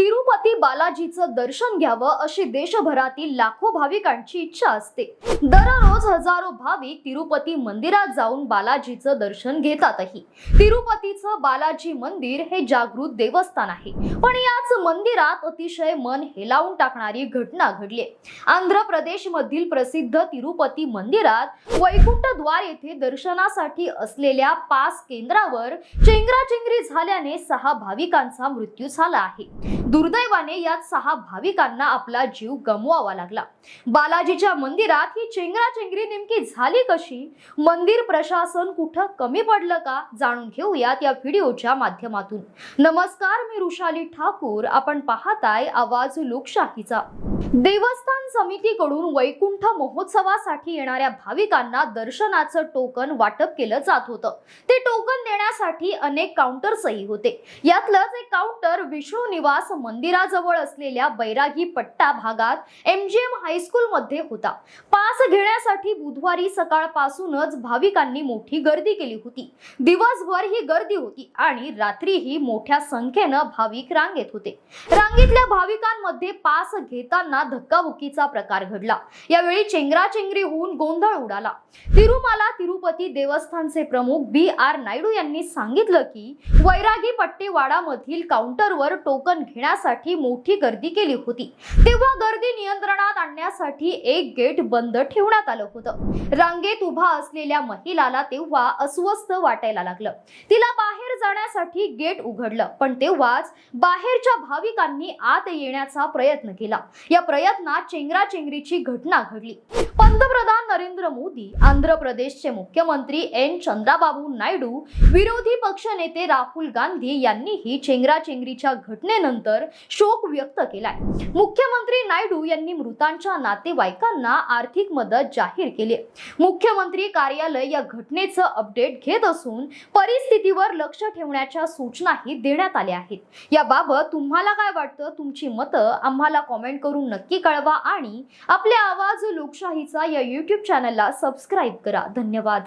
तिरुपती बालाजीचं दर्शन घ्यावं अशी देशभरातील लाखो भाविकांची इच्छा असते. दररोज हजारो भाविक तिरुपती मंदिरात जाऊन बालाजीचं दर्शन घेतातही. तिरुपतीचं बालाजी मंदिर हे जागृत देवस्थान आहे. पण याच मंदिरात अतिशय मन हेलावून टाकणारी घटना घडली आंध्र प्रदेश मधील प्रसिद्ध तिरुपती मंदिरात वैकुंठद्वार येथे दर्शनासाठी असलेल्या पाच केंद्रावर चेंगराचेंगरी झाल्याने सहा भाविकांचा मृत्यू झाला आहे. दुर्दैवाने यात सहा भाविकांना आपला जीव गमवावा लागला. बालाजीच्या मंदिरात ही चेंगराचेंगरी नेमकी झाली कशी? मंदिर प्रशासन कुठं कमी पडलं का? जाणून घेऊयात या व्हिडिओच्या माध्यमातून. नमस्कार मी रुशाली ठाकूर. आपण पाहताय आवाज लोकशाहीचा. देवस्थान समितीकडून वैकुंठ महोत्सवासाठी येणाऱ्या भाविकांना दर्शनाचं टोकन वाटप केलं जात होतं. ते टोकन देण्यासाठी अनेक काउंटर्सही होते. यातलंच एक काउंटर विष्णू निवास मंदिराजवळ असलेल्या बैरागी पट्टा भागात एमजीएम हायस्कूल मध्ये होता. पास घेण्यासाठी बुधवारी सकाळपासूनच भाविकांनी मोठी गर्दी केली होती. दिवसभर ही गर्दी होती आणि रात्रीही मोठ्या संख्येनं भाविक रांगेत होते. रांगेतल्या भाविकांमध्ये पास घेताना धक्काबुक्कीचा प्रकार घडला. यावेळी चेंगराचेंगरी होऊन गोंधळ उडाला. तिरुमाला तिरुपती देवस्थानचे प्रमुख बी आर नायडू यांनी सांगितलं की वैरागी पट्टेवाडामधील काउंटरवर टोकन घेण्या घेण्यासाठी मोठी गर्दी केली होती. तेव्हा गर्दी नियंत्रणात आणण्यासाठी एक गेट बंद ठेवण्यात आलं होतं. रांगेत उभा असलेल्या महिलाला तेव्हा अस्वस्थ वाटायला लागलं. तिला बाहेर जाण्यासाठी गेट उघडलं पण तेव्हाच बाहेरच्या भाविकांनी आत येण्याचा प्रयत्न केला. या प्रयत्नात चेंगराचेंगरीची घटना घडली. पंतप्रधान नरेंद्र मोदी आंध्र प्रदेशचे मुख्यमंत्री एन. चंद्राबाबू नायडू विरोधी पक्षनेते राहुल गांधी यांनीही चेंगराचेंगरीच्या घटनेनंतर शोक व्यक्त केलाय. मुख्यमंत्री नायडू यांनी मृतांच्या नातेवाईकांना आर्थिक मदत जाहीर केली मुख्यमंत्री कार्यालय या घटनेचं अपडेट घेत असून परिस्थितीवर लक्ष ठेवण्याच्या सूचनाही देण्यात आल्या आहेत. याबाबत तुम्हाला काय वाटतं? तुमची मतं आम्हाला कॉमेंट करून नक्की कळवा आणि आपल्या आवाज लोकशाहीचा या युट्यूब चॅनलला सबस्क्राईब करा. धन्यवाद.